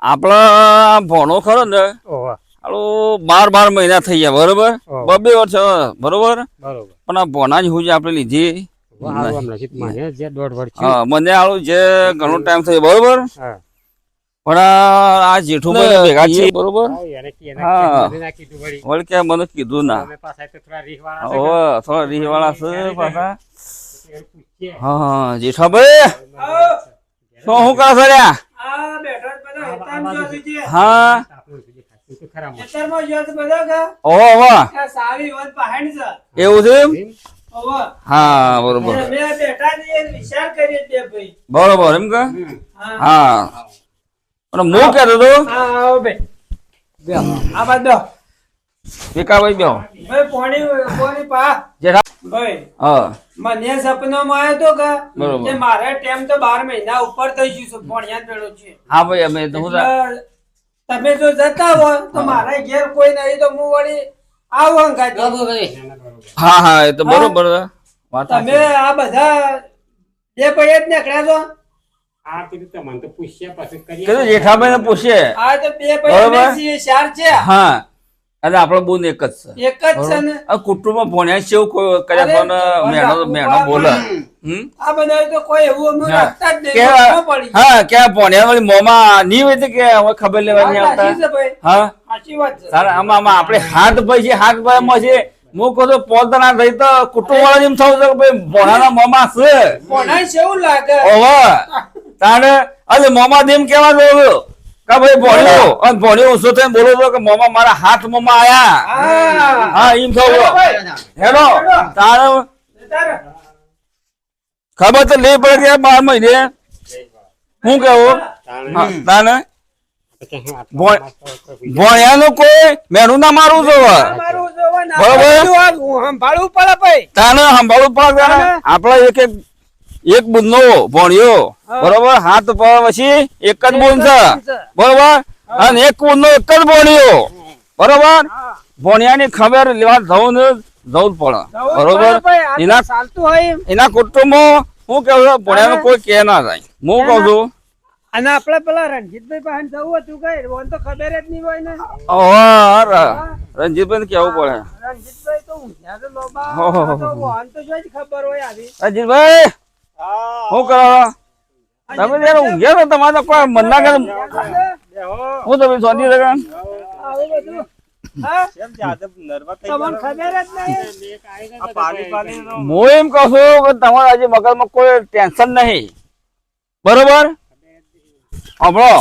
આપણા ભણો ખરો ને ઓહો. બાર બાર મહિના થઈ ગયા બરોબર? ઓહો. બે વર્ષ બરોબર? બરોબર. પણ આ ભોના જ હું જે આપણે લીધી માને આલું જે ઘણો ટાઈમ થયો બરોબર? પણ આ ભેગા છીએ બરોબર? હા, કી- મને કીધું ના. થોડા રીહવાળા છે પાછા. હા જેઠાભાઈ. શું શું કરો છો લ્યા? હા. તો. એવું છે. હા બરોબર. બરોબર એમ કે? હા. હા. હું કહેતો હતો? હા, આ બાજુ ભીખાભાઈ બેહો ભાઈ પોણી પોણી પા. જેઠા ભાઈ હા. મને સપનામાં આવ્યો તો કે બરોબર. કે મારે ટેમ તો બાર મહિના ઉપર થઈ ગયું છે પોણિયા જ છે. હા ભાઈ અમે તો હું તમે જો જતા હો તો મારા ઘેર કોઈ નહીં તો હું વળી આવું ના, હા હા એ તો બરોબર વાત તમે આ બધા બે પૈયા જ નીકળ્યા છો? આ કીધું તો મને તો પૂછ્યા પછી કરીએ. જેઠાભાઈ ને પૂછીએ. આ તો બે છીએ, ચાર છે. હા. અને આપણો બોન એક જ છે. એક જ છે ને? આ કુટુંબમાં ભણ્યા છે એવું કદાચ અરે, મેણો મેણો બોલે. આ બધા તો કોઈ એવું અમને હા. રાખતા જ નહીં હા કે ભણ્યા વાળી મોમાં નહીં હોય કે હવે ખબર લેવાની આવતા? હા? સાચી વાત છે. તારે આમાં આમાં આપણે હાથ ભાઈ છે હાથ ભાઈ માં છે હું કહું પોત ના થઈ તો કુટુંબ વાળા જેમ થવું છે ભાઈ ભણાના મોમાં છે. ભણાય છે એવું લાગે. ઓવે. તારે અલે મોમાં દેમ કેવા જોયું કે ભાઈ ભણ્યો? અને ભણ્યો ઓછો થઈને બોલો કે મોમાં મારા હાથ મોમાં આયા. હા. એમ હેલો તારે ખબર તો લે પડે ગયા બાર મહિને. શું કેવું? તાને ભણ્યાનું કોઈ મેનું ના મારું છો જોવા બરોબર. સંભાળવું પડે ભાઈ. તાને સંભાળવું પડે. આપડે એક એક એક બુંદનો ભણ્યો. હા. બરોબર? હાથ પર પછી એક જ બુંદ છે. બરોબર? અને એક બુંદનો એક જ ભણ્યો. બરોબર? ભણ્યાની ખબર લેવા જવું જવું પડે. બરોબર? એના ચાલતું હોય એના કુટુંબ હું કેવું છું ભણ્યા કોઈ કે ના થાય હું કહું છું. અને આપડે પેલા રણજીતભાઈ પાસે જવું હતું કઈ? ઓન તો ખબર જ નહીં હોય ને. રણજીતભાઈ કેવું પડે? રણજીતભાઈ તો ઊંઘ્યા તો ખબર હોય આવી. રણજીતભાઈ! શું કરો? તમે જયારે ઊંઘ્યા તો તમારે તો કોઈ મન ના? કરે હું. તમે સોની બધું. હા? તમને ખબર જ નહીં. હું એમ કહું છું કે તમારા આજે મગજમાં કોઈ ટેન્શન નહીં. બરોબર? હમણો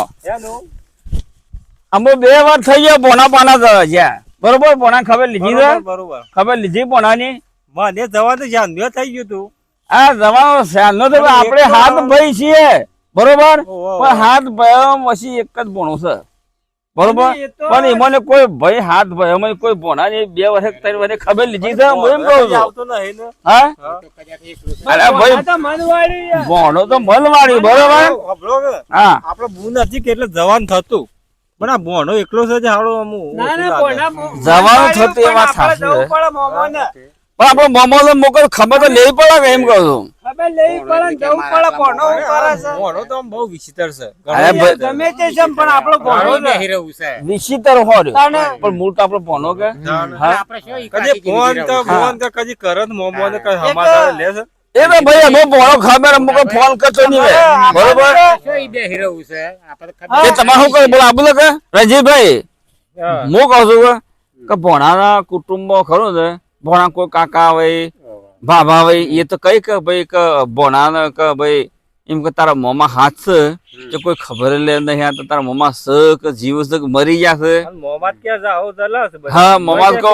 અમે બે વાર થઈ ગયા બોના પાના જ્યાં બરોબર? બોના ખબર લીધી બરોબર ખબર લીધી પોણાની? મને જવાનું તો મેં થઈ ગયું તું. આ જવાનો સ્યાનો તો આપણે હાથ ભાઈ છીએ. બરોબર? પણ હાથ ભાઈ પછી એક જ ભણો છે. બરોબર? પણ એમાં કોઈ ભાઈ હાથ ભાઈ અમે કોઈ નહીં. બે વર્ષ ત્રણ વર્ષે ખબર લીધી છે હું એમ કહું છું. આવતો નહીં ને. હા? તો કદાચ અરે ભાઈ ભણો તો મન બરોબર? હા. આપડે બુ નથી કે એટલે જવાન થતું. પણ આ ભણો એકલો છે જે હાલો અમુ ના ઓછું ના લાગે. કોના જવાનું થતું એમાં સાચી. પણ આપણે મોમો તો મોકલ ખબર તો લેવી પડે કે એમ કહું છું. ખબર લેવી પડે જવું પડે છે. તો બહુ વિચિત્ર છે. ગમે તે છે પણ આપણો ભણો ઘણું છે. છે. વિચિત્ર હોય પણ મૂળ તો આપણો કે? હા? આપણે કદી ફોન તો ફોન તો કદી કરત મોમો ને કઈ એક- લે છે? એ તો ભાઈ અમે ભણો ખબર અમુક ફોન કરતો નહીં. બરોબર? છે? એ તમારે શું કરે બોલો આપું કે? રજીભાઈ હું. કહું છું કે- ભણાના કુટુંબો ખરું ને ભણા કોઈ કાકા હોય ભાભા હોય એ તો કઈ કે ભાઈ કે ભોણા કે ભાઈ એમ કે તારા મોમાં હાથ છે કે કોઈ ખબર લે નહીં તો તારા મોમાં સ કે જીવ છે કે મરી ગયા છે. મોમાં ક્યાં જાઓ જલસ હા મોમાં તો કહો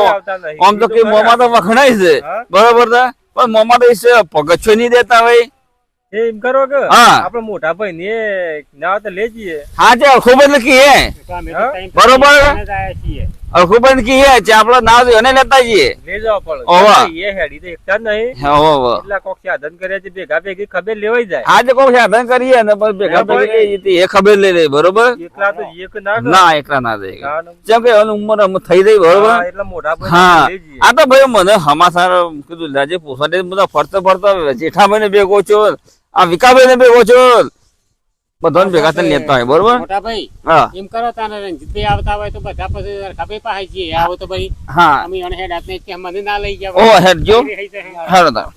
આમ તો કે મોમાં તો વખણાય છે. બરોબર છે? પણ મોમાં તો એ પગથિયો નહીં દેતા હોય. એમ કરો કે હા. મોટા ભાઈ ને ના તો હા જે તો તો હા? ત્રણ બરોબર. ત્રણ કી હે છે આપણે નાવ એને લેતા જઈએ. લઈ જવા પડે ઓવા. એ હેડી તો એકતા નહીં. હા હો એટલા કોક સાધન કર્યા છે ભેગા ભેગી ખબર લેવાઈ જાય. આજે કોક સાધન કરીએ ને પછી ભેગા ભેગી એ- એ ખબર લઈ લે બરોબર? એકલા તો એક ના ના એકલા ના દે. ના, ના. જેમ કે એની ઉંમર થઈ ગઈ બરોબર? એટલે મોટા હા. આ તો ભાઈ મને હમાસાર કીધું લાજે પોસાડે બધા ફરતો ફરતો જેઠાભાઈ ને ભેગો છો આ વિકાભાઈ ને ભેગો છો. બધાને ભેગા થઈને લેતા હોય બરોબર? મોટા ભાઈ હા. એમ કરો તાને રણજીતભાઈ આવતા હોય તો બધા પછી રખાભાઈ પાહી જઈએ. આવો તો ભાઈ હા. અમે અણહેડ આપને કે મને ના લઈ ગયા ઓ હેડ જો. હેડો તાર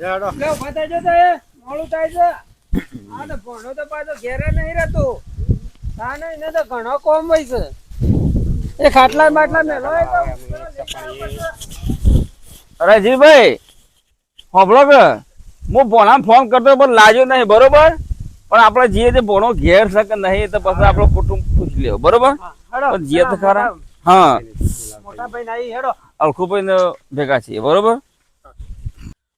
લે, ઊભા થઈ જાઓ તો એ. મોડું થાય છે. આ તો ભણો તો પાછો ઘેરે નહીં રહેતો તા નહીં ને તો ઘણો કોમ હોય છે એ ખાટલા બાટલા મેલો તો રાજીભાઈ હોભળો કે? હું ભોણા ફોન કરતો પણ લાજો નહીં બરોબર? પણ આપણે જે જે ભોણો ઘેર શકે નહીં તો પછી આપણો કુટુંબ પૂછી લેવો બરોબર? જીએ તો ખરા. હા મોટા ભાઈ. ના ઈ હેડો. અલખુભાઈ ને ભેગા છીએ બરોબર?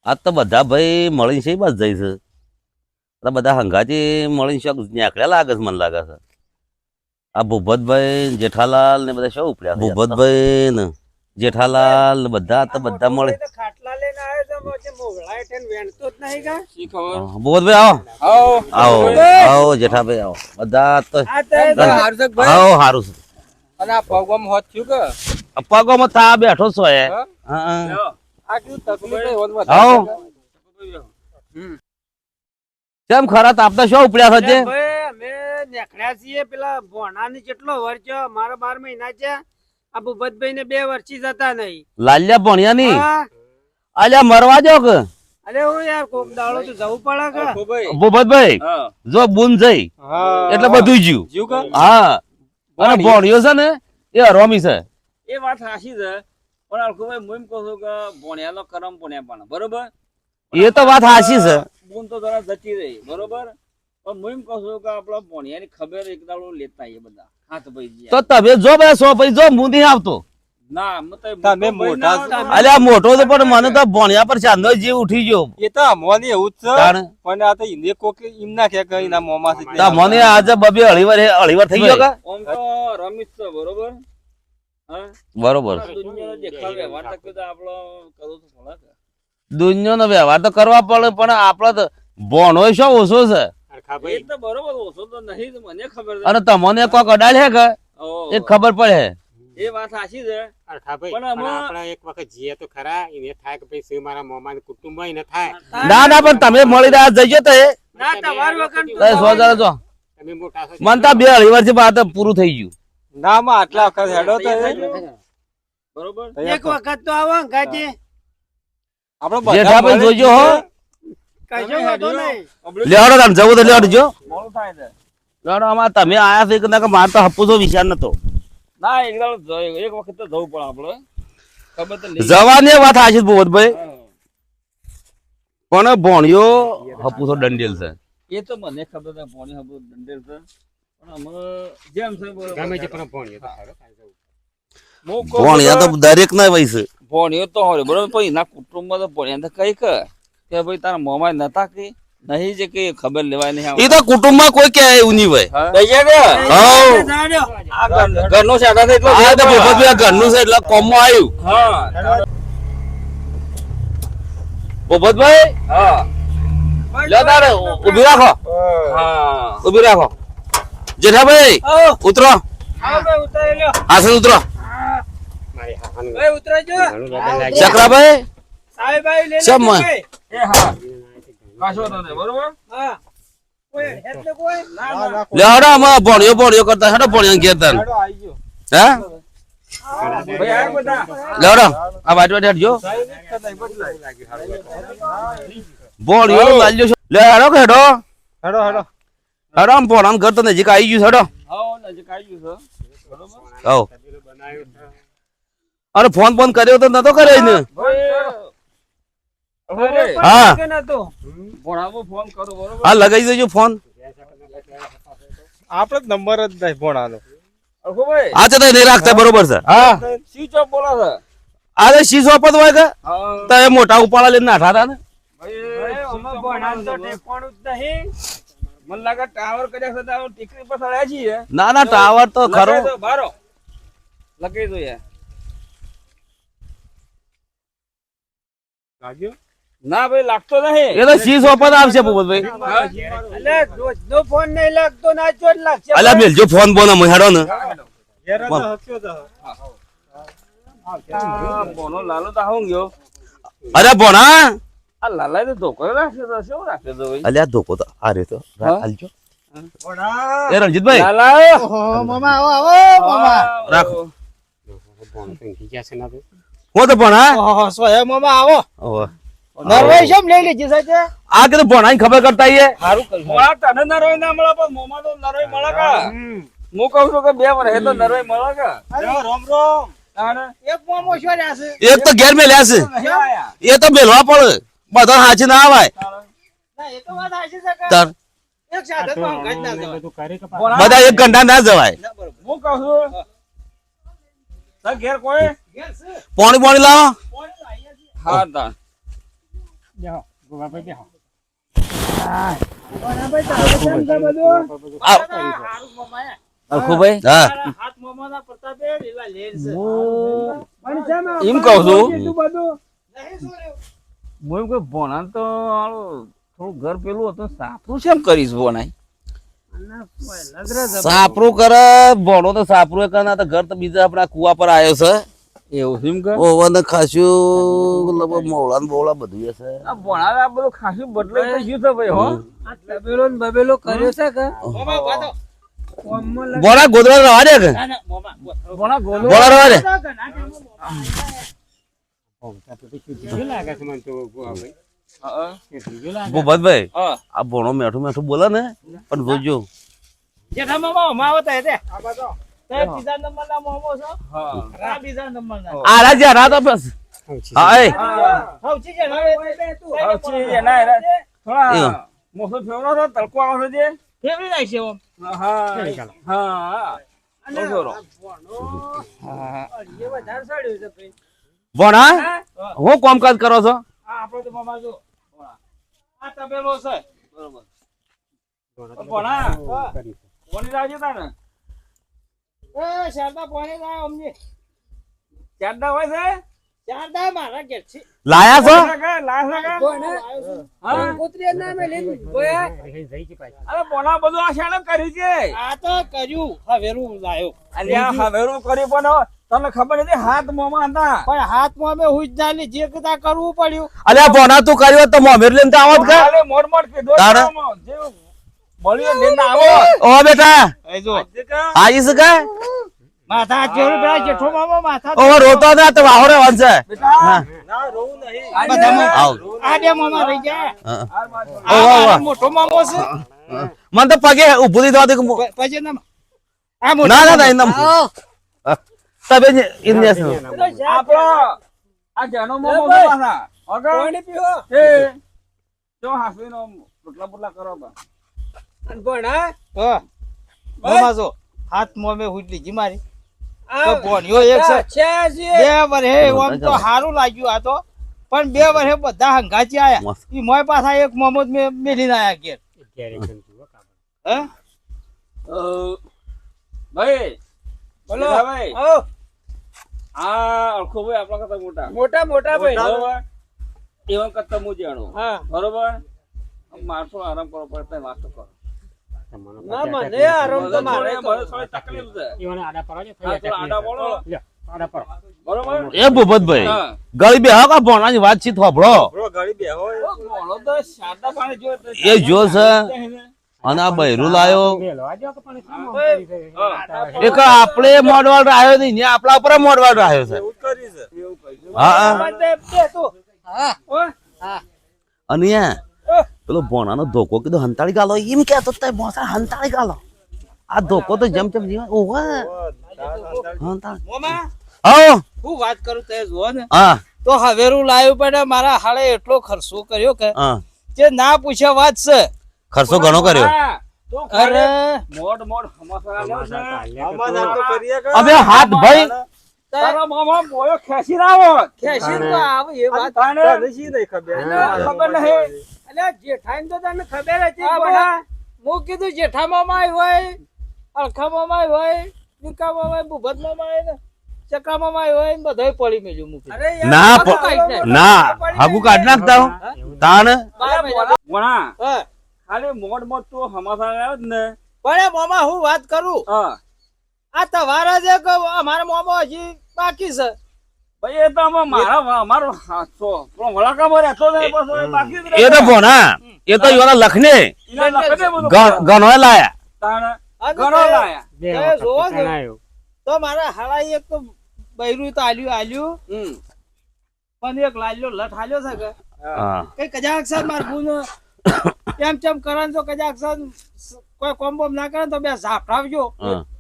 આ તો બધા ભાઈ મળી છે બસ જાય છે. આ બધા હંગાથી મળી છે નેકળ્યા લાગે છે મને લાગે છે. આ ભૂપતભાઈ જેઠાલાલ ને બધા શું ઉપડ્યા ભૂપતભાઈ ને જેઠાલાલ બધા તો બધા મળે. આવ્યો તો નહીં આવો. આવો. આવો જેઠાભાઈ આવો. બધા તો આ તો એ તો આવો સારું છે. અને આ પગમાં હોત થયું કે? આ પગોમાં બેઠો છો એ. હા? હા. આ કેવું તકલીફ હોત આવો. કેમ ખરા? તાપતા શું ઉપડ્યા છે અમે નેકળ્યા છીએ પેલા ભોણાની કેટલો વર્ષ મારા બાર મહિના છે. આ ભૂપતભાઈ ને બે વર્ષી જતા નહીં. લાલ્યા ભણ્યા ની હા? અલ્યા મરવા દો કે. અરે હું યાર કોક દાડો તો જવું પડે કે. ભૂપતભાઈ જો બુન જઈ. એટલે બધું જ્યું. હા. અને ભોણિયો છે ને એ હરોમી છે. એ વાત સાચી છે. પણ અલખુભાઈ હું એમ કહું છું કે ભોણિયાનો કરમ ભોણ્યા પણ બરોબર? એ તો વાત સાચી છે. બૂન તો જરા જતી રહી બરોબર? પણ હું એમ કહું છું કે આપણા ભોણિયાની ખબર એક દાડો લેતા બધા. હાથ ભાઈ તો તમે જો બે સો ભાઈ જો હું નહીં આવતો. તમે મોટા અલ્યા મોટો તો પણ મને તો ભણ્યા પર ચાંદો જીવ ઉઠી ગયો. એ તો અમોની એવું જ છે પણ આ તો ઈને કોક એમ ના કે કઈ ના મોમાં છે તા મને આજે બબે અઢીવાર અઢીવાર થઈ ગયો કા? ઓમ તો રમીશ છે બરોબર? બરોબર. દુનિયાનો દેખાવ વ્યવહાર તો કરવો તો થોડા કે. દુનિયાનો વ્યવહાર તો કરવા પડે પણ આપડે તો ભણો શું ઓછો છે? એ રખાભાઈ તો બરોબર ઓછો તો નહીં તો મને ખબર છે. અને તમને કોક અડાડ હે કે? એ ખબર પડે એ વાત સાચી છે. પણ આપણે એક વખત જઈએ તો ખરા એને થાય કે ભાઈ શું મારા મોમાં કુટુંબ હોય ને થાય. ના ના પણ તમે મળી રહ્યા જઈજો તો. એ ના તમાર વખત તો સો જરા જો તમે મોટા છો. મન તા બે અઢીવાર વર્ષ બાદ પૂરું થઈ ગયું. ના માં આટલા વખત હેડો તો બરોબર. એક વખત તો આવો ગાજી. આપણો બધા જેઠાભાઈ જોજો હો. કશો વાંધો નહીં. લેવાડો તમે જવું તો લેવાડો જો મોડું થાય છે. લેવાડો આમાં તમે આયા છો કે મારે તો હપ્પુ તો વિચાર નતો. ના એક દાડો એક વખત તો જવું પડે આપણે ખબર તો નહીં. જવાની વાત આ છે ભુવતભાઈ. પણ ભણ્યો હપ્પુ તો દંડેલ છે. એ તો મને ખબર છે ભોણી હબુ દંડેલ છે. પણ અમે જેમ છે ગમે છે પણ ભણીએ તો ભણ્યા તો દરેક ના વય છે. ભોણિયો તો હોય બરોબર પણ એના કુટુંબમાં તો ભોણિયા તો કઈ કે ભાઈ તારા મોમાં નતા કે? નહીં જે કે ખબર લેવાય નહીં એ તો કુટુંબમાં કોઈ કે એવું નહીં હોય. ઘરનો એટલો આ તો ભૂપતભાઈ આ ઘરનું છે એટલે કોમમાં આવ્યું. હા. ભૂપતભાઈ? હા. લો તારે ઊભી રાખો. હા. ઊભી રાખો. જેઠાભાઈ ઉતરો. આસન ઉતરો. ચક્રાભાઈ? સાહેબ? ભાઈ. એ હા. કાશો તો નહીં, બરોબર? હા. ના લેવડો આમાં ભણ્યો ભણ્યો કરતા હેડો ભણ્યો ઘેર તન હેડો આવી ગયો. હે? ભાઈ આ બધા. લેવડો આ વાટ વાટ હેડજો ભણ્યો લાલ્યો લે હેડો કે હેડો. હેડો હેડો. હેડો આમ ઘર તો નજીક આવી ગયું છે, હેડો. હા નજીક આવી ગયું છે. બરોબર? આવો તબેલો બનાવ્યો છે. અરે ફોન ફોન કર્યો તો નતો કર્યો ને હા. હા લગાઈ દેજો ફોન. આપણે જ નંબર જ નહીં ભણાનો. તો નહીં રાખતા બરોબર છે. હા. સી ઓફ બોલા છે? આ શીશો આપત હોય કે તો એ મોટા ઉપાડા લઈને નાઠા હતા ને? ભાઈ, આમાં ભણાવવાનું તો ઠેકાણું જ નહીં. મને લાગે ટાવર કર્યા છે ટાવર પર ચડ્યા છીએ. ના ના ટાવર તો ખરો. બારો. લગાઈ દો યાર. લાગ્યો? ના ભાઈ લાગતો નહીં. એ તો શીશો આપત આવશે ભૂપતભાઈ? એટલે રોજનો ફોન નહીં લાગતો ના જો લાગશે. અલ્યા મેલજો ફોન બોનો અમે હેડો ને. જ બોનો લાલો તો આવું ગયો. અરે બોણા આ લાલાએ તો ધોકો રાખ્યો તો શું રાખ્યો તો ભાઈ? અલ્યા ધોકો તો આ રહ્યો તો? હાલજો. એ રણજીતભાઈ. લાલા ઓહો, મામા આવો આવો મામા. રાખો. હું તો ભણા? ઓહો સોયા મામા આવો. ઓહો. નરવાઈ શેમ લઈ લીધી સાચે આ કીધું ભણાઈ ખબર કરતા આઈએ. સારું કર્યું મોળા તને નરવાઈ ના મળે પણ મોમાં તો નરવાઈ મળે કા? હું. કહું છું કે બે વર્ષ તો નરવાઈ મળે કા? રોમ રોમ. એક મામો શું રહ્યા એક તો ઘેર મેલ્યા છે. એ તો મેલવા પડે. બધા હાચી ના આવાય. ના એ તો વાત સાચી છે કે તાર એક સાધનમાં હંગાત ના જવાય. બધું કરે કે ભણા, બધા એક ઘંટા ના જવાય. હું કહું છું ઘેર કોઈ? ઘેર છે? પાણી પાણી લાવો છે? હા તા બેહો, ગોવાભાઈ બેહો. એમ કે બધું? આવ. હારું મામા અરખુભાઈ હા તારા હાથ મામાના પ્રતાપે લીલા લેર છે. ભણા તો થોડું ઘર પેલું હતું સાપરું છે એમ કરીશ ભણાય સાપરું કરે ભણો તો સાપરું કરે ના તો ઘર તો બીજા આપણા કુવા પર આવ્યો છે એવું છે એમ કે? ઓવન ખાસ્યું લગભગ ને બોવડા બધું હશે આ ભણા આ બધું ખાસું બદલાઈ તો ગયું છે ભાઈ હો. આ તબેલો ને બબેલો કર્યો છે કે? ગોદડા રવા દે કે? રવા દે. ભૂપતભાઈ આ ભણો મેઠું મેઠું બોલે ને પણ જોજો. જેઠા મામા અમા આવતા હે તે. આ બીજા નંબરના મોમો છો? હા. આ બીજા નંબરના. આરા જ્યાં રાત બસ. હા એ. તું. થોડા મોસો ફેવરો તો તડકો આવે છે જે? ફેવરી નાખ છે ઓમ. હા. આ ભણો, કામકાજ કરો છો? આ આપણો તો મામા જો. આ તબેલો છે. બરોબર. ભણો ભણા રાજી તા ને એ શારદા પોણે જાય અમને. ચારડા હોય છે? શારદા મારા ઘેર છે લાયા છો? લાયા છે કે? લાયા છે કે? કોને હા કૂતરી ના મેલી બોયા રહી જઈ છે પાછી. અરે બોના બધું આ શાણે કરી છે. આ તો કર્યું હવેરું લાયો. અલ્યા હવેરું કરી પણ તમને ખબર નથી હાથ મોમાં હતા? પણ હાથમાં અમે જ ના જે કદા કરવું પડ્યું. અલ્યા ભોના તું કર્યો તો મોમેર લઈને તો આવત કે? મોડ મોડ કીધું મળ્યું લઈને આવો. ઓ બેટા. આજે કે આવીશ કે? માથા જોડે પેલા જેઠો મામા માથા ઓ રોતો ના તો વાહોરે વાંચે બેટા. ના રોવું નહીં. આજે બધામાં. આવ. આ બે મામા રહી ગયા. હા. હાર માથું. ઓ, વાહ, મોટો મામો છે. મને તો પગે ઉભું ના આ મોટો ના ના ના એમ તબે ઇન્ડિયા આપણો આ જેનો મોમો એ ભાઈ. પાણી પીવો? એ. જો હાસવીનો રોટલા બોટલા કરો બા. અને પણ હા? હા. મામા જો હાથમાં મેં હુઈ લીધી મારી. ભણ્યો એક છે. બે વર્ષે ઓમ તો સારું લાગ્યું આ તો. પણ બે વર્ષે બધા હંગાચી આયા. ઈ મોય પાછા એક મોહમ્મદ મેં મેલીને આયા ઘેર. હે ભાઈ. બોલો. ભાઈ. ઓ આ અળખો ભાઈ આપણા કરતા મોટા. મોટા મોટા ભાઈ. બરોબર? એવા કરતા હું જાણું. હા. બરોબર? મારસો આરામ કરો પડે વાતો કરો. ના મને આરામ તો મારે થોડી- તકલીફ છે. ઈવોને આડા પડો છો, હા, થઈ થોડા આડા પડો. લ્યો, આડા પડો. બરોબર? એ ભૂપતભાઈ ગળી બે હા ભણાની વાતચીત બે હોય તો પાણી જોવે એ જો છે અને આ બૈરું લાયો. એક આપણે મોડવાડ રહ્યો નહીં ને આપણા ઉપર મોડવાડ રહ્યો છે. એવું જ કરી છે. એવું કહ્યું. હા હા. બંને બે તું હા હા. અને પેલો ભોણાનો ધોકો કીધો હંતાળી ગાલો. એમ કેતો તે ભોસા હંતાળી ગાલો. આ ધોકો તો જેમ જેમ જીવા. ઓહો હંતાળી. હું. વાત કરું તે જુઓ ને. હા. તો હવેરું લાવ્યું પણ મારા હાળે એટલો ખર્ચો કર્યો કે હા. જે ના પૂછ્યા વાત છે. ખર્ચો ઘણો કર્યો. અરે. મોડ મોડ તો કે? હાથ ભાઈ. તારા મામા ખેંચી ખેંચી તો આવે એ વાત. ખબર નહીં. અલ્યા જેઠાઈ તો તને ખબર હતી હું કીધું જેઠા મામા હોય અળખા મામા હોય નિકા મામા ભૂપત મામા ને ચકા મામા હોય ને બધાય પડી મેલ્યું મૂકી ના હાગું પ- કાઢી નાખ. ના હાગુ કાઢ નાખતા તાણ? બાર મહિના. વણા, હા. ખાલી મોડ મોડ તું હમાસા લાવ્યો જ ને. પણ એ મામા હું વાત કરું? હા. આ તમારા જે ક- અમારા મામા હજી બાકી છે. એ તો અમારો એ તો. ભોણા એ તો યોના લખને. ઘણો લાયા. તો મારા હાળા એક તો બૈરું તો આલ્યું આલ્યું. પણ એક લાલ્યો લઠ હાલ્યો છે કે. કઈ કજાક છે માર એમ ચમ કરે તો કજાક છે કોઈ કોમ બોમ ના કરે તો બે ઝાપટાવજો.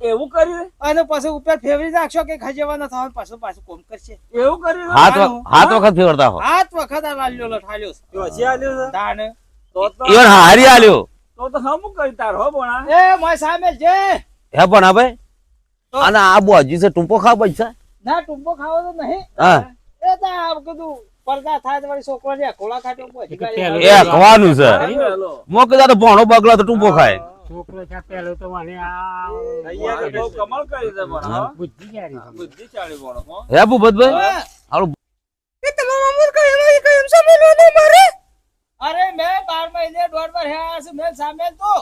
એવું કરી? અને પછી ઉપર ફેવરી રાખશો કે ખજેવાના થવાનું પાછું પાછું કોમ કરશે. એવું કરી હાથ હાથ વખત ફેરતા હો. હાથ વખત આ લાલ્યો લઠ હાલ્યો છે આલ્યો દાણ. તો તો હારી આલ્યો. તો તો હમ કરી તાર હો બોણા? એ મોય સામે જે હે ભોણા ભાઈ અને આ બોજી છે ટૂંપો ખાવ પૈસા ના ટૂંપો ખાવો તો નહીં. હા. એ તો આ કીધું પડદા થાય તમારી વળી છોકરો ને ખોળા ખાટે એ ખવાનું છે. હાલો. મો કીધા તો ભણો બગલો તો ટૂંપો ખાય. છોકરો છે પેલો તો મને આ બહુ કમાલ કરી દે પણ હો. બુદ્ધિ ક્યારે છે? બુદ્ધિશાળી ભણો હો. હે ભૂપતભાઈ? મારે? અરે મે 12 મહિને દોઢ વાર હે આસ મે સામેલ તો?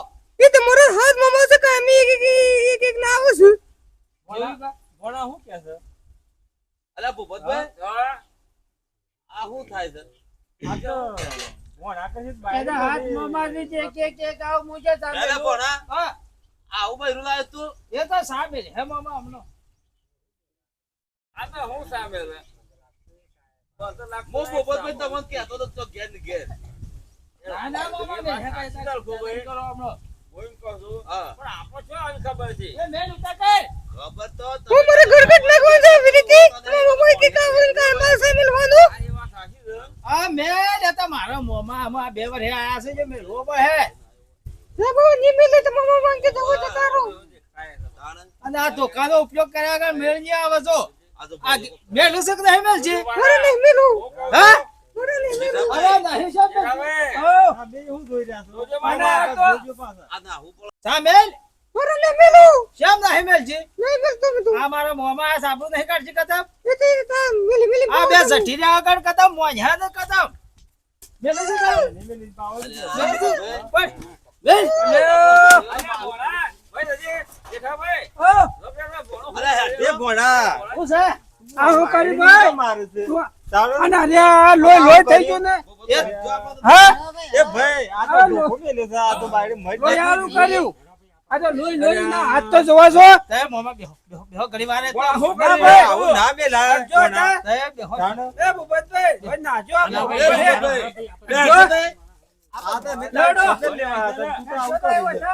ભણા ભણા શું કે છે? અલ્યા ભૂપતભાઈ હા? આ શું થાય છે? આ તો એના હાથ બધી- મોંમાં જે કે કે આવ મુજે સામેલ હા? આવું બૈરું લાવ્યો તું? એ તો સામેલ હે મામા હમણો. આ તો હું સામે છે? તો તો લાખ તમને કહેતો તો તો ઘેર ઘેર. ના ના મામા મેં હે કઈ ચાલ, ગોગોઈ. કરો હમણો હું. કહું છું. પણ આપો છો આવી ખબર છે. એ મેં ઉતા કર. ખબર તો હું મારે ઘરગટ નાખવા છે વિનીતી? તમારા મોબાઈલ કે કામ કામ અમારે સામે લવાનું. આ મેં લેતા મારા મોમાં આમાં બે વર હે આયા છે જે મેં રોબ હે સાબો ની મેલે તમારા મોબાઈલ કે જવો તો તારો અને આ ધોકાનો ઉપયોગ કર્યા વગર મેળની આવે છો આ તો આ મેલું છે મેલ છે અરે નહીં મેલું હા અરે નહીં સાહેબ હવે હું જોઈ રહ્યા છું તો. આ ના હું પણ સામેલ અરે નહીં મેલું શ્યામ નહીં મેલ છે નહીં મેલ તો આ મારા મોંમાં આ સાબુ નહીં કાઢી કતમ એ તે મિલી મેલી આ બે જઠી રે આગળ કતમ મોંઝા ને કતમ મેલી છે. મેલું છે પણ મેલ અલ્યા, ભોળા. ભાઈ ઓ લો પેલા ભોળો. અરે. એ ભોણા. હું છે? આ હું કરી ભાઈ. મારે છે. અને અરે આ લોહી લોહી થઈ ગયું ને? હા? એ ભાઈ આ તો ધોકો મેલ્યો છે. આ તો બાયડી મરી લોહી જાય. આલું કર્યું. આ તો લોહી લોહી ના હાથ તો જોવા છો તે મોમાં બેહો બેહો બેહો વારે ભોળા, શું ના ભાઈ. આવું ના મેલાય જો ભોણા. તે બેહો એ ભૂપતભાઈ ભાઈ નાજો આ ના, ભૂપતભાઈ. એ જો. ભૂપતભાઈ. આ તો મેં લેવા હતા. તું તો આવું કરી દે.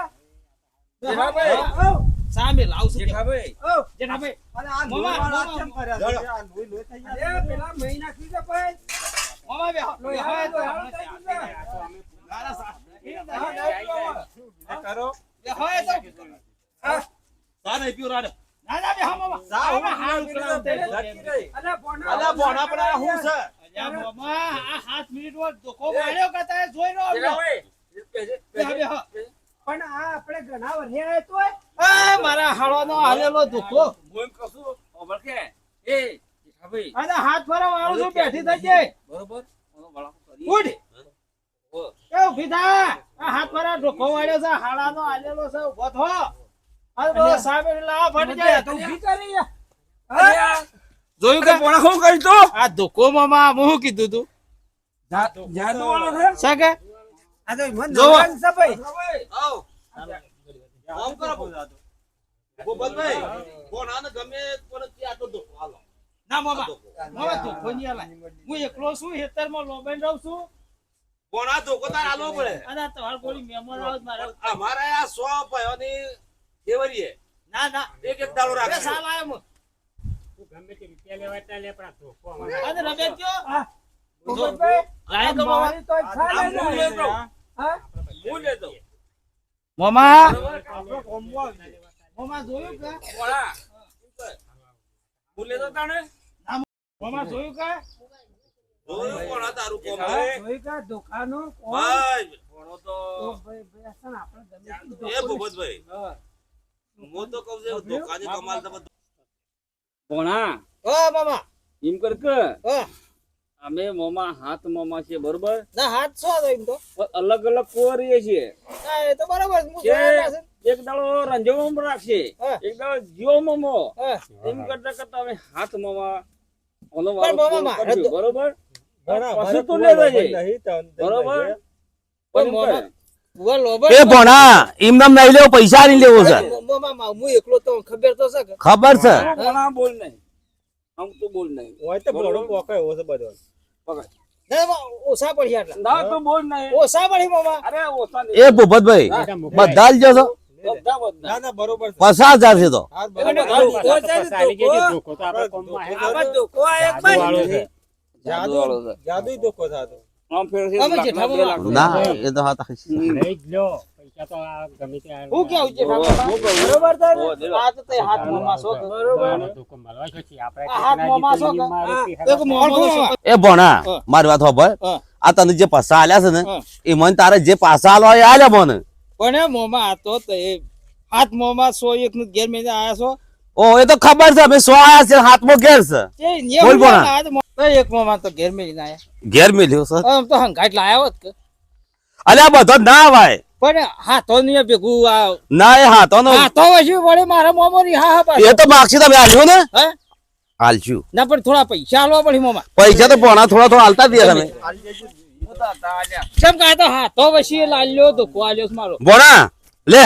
સામે લાવશે જેઠાભાઈ. જેઠાભાઈ અને આ મોમાં, લોહીવાળા કેમ કર્યા આ લોહી લોહી થઈ ગયા પેલા મહિના થી ભાઈ મોમાં બેહો લોહી હવે તો હારું થઈ ગયું છે. આ તો અમે હા, બેહો. એ કરો પણ આ આપણે ઘણા વર્ષે તોય આ મારા હાડવાનો હાલેલો ધોકો. કશું કે, એ, અને હાથ ફરવા વાળું છું બેઠી થઈ જાય. બરોબર વળાંકો કરીએ. ઉડ ઓ, એ થા. આ હાથ વાળ્યો છે હાડાનો હાલેલો છે ઊભો થો. આ તો સામે લાવા ફટી જાય. તો ઊભી કરી જોયું કે ભોળા શું કર્યું તું? આ ધોકો માં હું કીધું તું? જાદુવાળો છે? સકે આ તો મને જોવો. છે ભાઈ. આવ. આમ કરો ભૂપતભાઈ. ભોણાને ગમે પણ કે આ ધોકો. હાલો. ના મામા. મામા ધોકો નહીં આલાય હું એકલો છું હેતરમાં લોબેન રહું છું. ભોણા ધોકો તાર હાલવો પડે? અને આ કોઈ મહેમાન આવે તો મારે અમારે આ સો ભાઈઓની ફેવરીએ ના ના. એક એક દાડો રાખે સાલ આયો હું. ગમે તે રૂપિયા લેવા લે પણ ધોકો અને કયો લાય. હું. મામા? જોયું કે? ભોળા. હું લેતો તાણે? મામા જોયું કે જોયું ભોણા તારું કોમ જોયું કે દુકાનો એમ કર અમે મોમા હાથ મોમા છે બરોબર? ના હાથ છો એમ તો. અલગ અલગ કોરીએ છીએ. એ તો બરાબર. એક દાડો રંજોમાં રાખશે એક દાડો જીવો મોમો એમ કરતા કરતા અમે હાથ મોમાં બરોબર? પછી તું કુવા જઈ. બરોબર? પણ લોભ એ ભણા એમ નહીં લેવો પૈસા નહીં લેવો છે. હું એકલો તો ખબર તો છે ખબર છે. બોલ નહીં. આમ તો બોલ નહીં. હોય તો ભોળો પોકાય એવો છે બધો ના, મામા, ઓછા પડી આટલા. ના તો બોલ નહીં. ઓછા પડી મામા. અરે ઓછા નહીં. એ ભૂપતભાઈ બધા જ જો છો બધા બધા ના. ના બરોબર છે. પચાસ હજાર છે તો. જાદુ. જાદુ ધોકો થતો. ના એ તો ભણા મારી વાત હોભળ. આ તને જે પાસા આલ્યા છે ને એ મને તારે જે પાસા આલો એ આલ્યા મને. પણ એ મોંમાં આ તો તે હાથ મોમાં સો એક નું ઘેર મેં આયા છો. ઓ એ તો ખબર છે અમે સો આયા છે હાથમાં ઘેર છે. બોલ તો એક માં તો ઘેર મેલી ના ઘેર મેલ્યો સર આમ તો હંગાટ લાયા હોત કે. અલ્યા બધો ના ભાઈ પણ હાથો ની ભેગું આ ના એ હાથો નો હાથો વચ્ચે વળે મારા મોંમાં રી હા હા. એ તો માગશી તમે આલ્યો ને? હે? આલશું ના પણ થોડા પૈસા આલવા પડી મોમા. પૈસા તો પોણા થોડા થોડા આલતા દે તમે. કેમ કે આ તો હાથો લાલ્યો તો કોલ્યો મારો. ભોણા લે.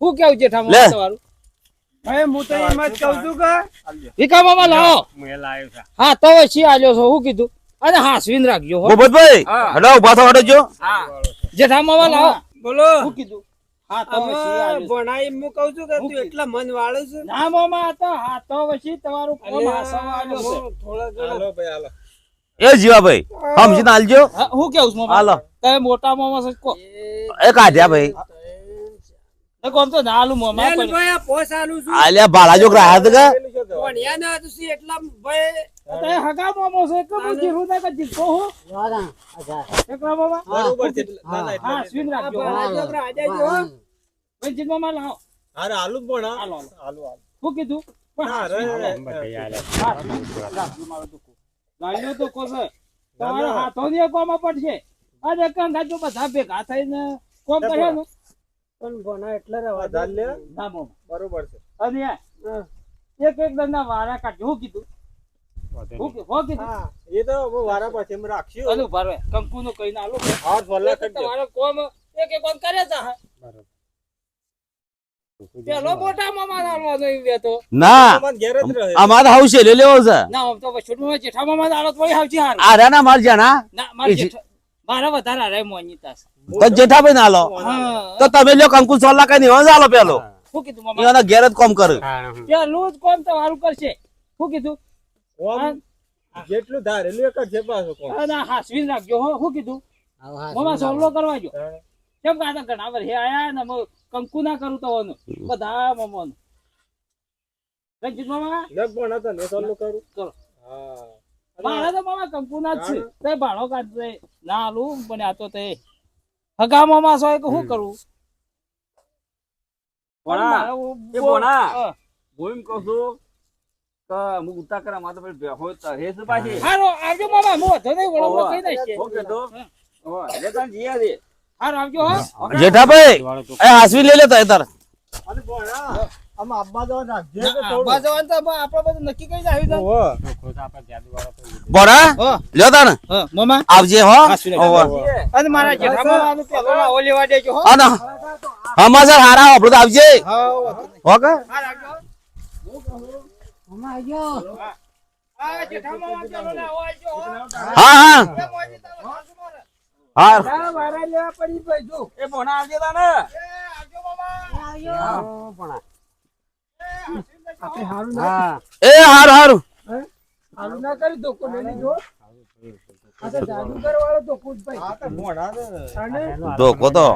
હું કેવું છે લે. ઠામા તમારું? હું તો એમ જ કહું છું કે વિકા મામા લાવો. હું. હાથો વચ્ચે આલ્યો છો? શું કીધું? અને હાસવીન રાખજો ભૂપતભાઈ હડો ઊભા થો હડો જેઠા મામા લાવો. બોલો. શું કીધું? હાથો વચ્ચે આલ્યો છે. ભણાઈ હું કહું છું કે તું એટલા મન વાળું છે. ના મામા આ તો હાથો તમારું કોમ હાસવા આલ્યો ભાઈ હાલો. એ જીવાભાઈ સમજીને આલજો. હું કેવું છું હાલો. મોટા મામા કાઢ્યા ભાઈ. એ કોમ તો ના આલું મામા પણ આલ્યા ભાડા જો ગ્રાહક કે? તમે હગા મામો છો હું જીરું ના કે હું? એકલા મામા? બરોબર છે ના ના હા સ્વીન રાખજો. ભાઈ જીત મામા લાવો. હારે હાલું જ આલુ. હાલું હાલું. શું કીધું? પણ હા, રે, આલે. હા. લાલ્યો ધોકો છે. તમારા હાથોની કોમાં પડશે. આજે કંગાજો બધા ભેગા થઈને કોમ કર્યો ને. વધારે લે ના મામા બરોબર છે. અને એક એક દંડા વારા કાઢજો હું કીધું? લો. માર જાના ના મારે એ જે- જેઠા- મારે વધારે હારે મોંની તાસ. તો જેઠાભાઈ ના લો તો તમે લ્યો કંકુ સોલા કઈ નહીં આલો પેલો. શું કીધું મામા? એના ઘેર જ કોમ કરે. પેલું જ કોમ તમારું કરશે. શું કીધું? ઓમ જેટલું ધારેલું એક જ છે પાછું ના અને આ રાખજો હો. શું કીધું? મામા સોલો કરવા જો. કેમ કાતા ઘણા વર્ષે આયા ને કંકુ ના કરું તો બધા. રંજીત મામા. લગ ભણા તો ને ચાલુ કરું. કરો. હા. મારા તો મામા કંકુ ના જ છે. તે ભાણો કાઢશે ના આલું પણ આ તો તે હગા મામા છો કે શું કરવું ભણા, એ ભણા. હા. એમ કહું છું કે હું ઉતા કરે મારે તો પછી ભેહો તરે છે પાછી? હારો આવજો મામા હું વધો નહીં વળો કઈ નાખીએ ઓકે તો? ઓય, એટલે તાન જીયા દે. હારો આવજો હા. જેઠાભાઈ એ હાસવી લઈ લેતા તાર. અને ભણા આમ આબા જવા રાખજે જવાનું તો આપણે બધું નક્કી કરી જાદુવાળો તો. બોરા હા. લ્યો તાને હા, મામા. આવજે હો. અને મારા પેલો લેવા દેજો હો. અને સમાચાર હારા આપણું તો આવજે. હા હો કે? હા રાખજો. હા જેઠા પેલો લાવો આવજો હા. હા એ મોજી તમે સાસુ મારે. હા. એ ભણા આવજે તાને. એ આવજો મામા. હા. એ હારું હારું. આ તો ભણા ને ધોકો તો.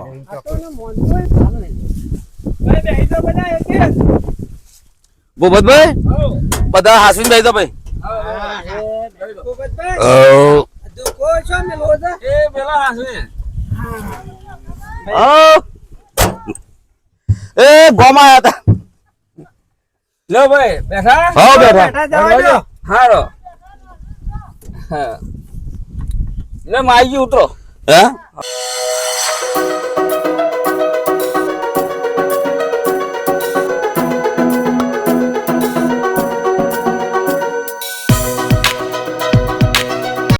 ભાઈ બેહી જાઓ બધા એક એક. ભૂપતભાઈ બધા હાસવી ભાઈ તો ભાઈ. ધોકો? એ પેલા હાસવે ઓ એ ગોમાં આયા તા. લો ભાઈ બેઠા? હા બેઠા જવા દો. હારો. હા. લે માઈ ઉતરો. હે?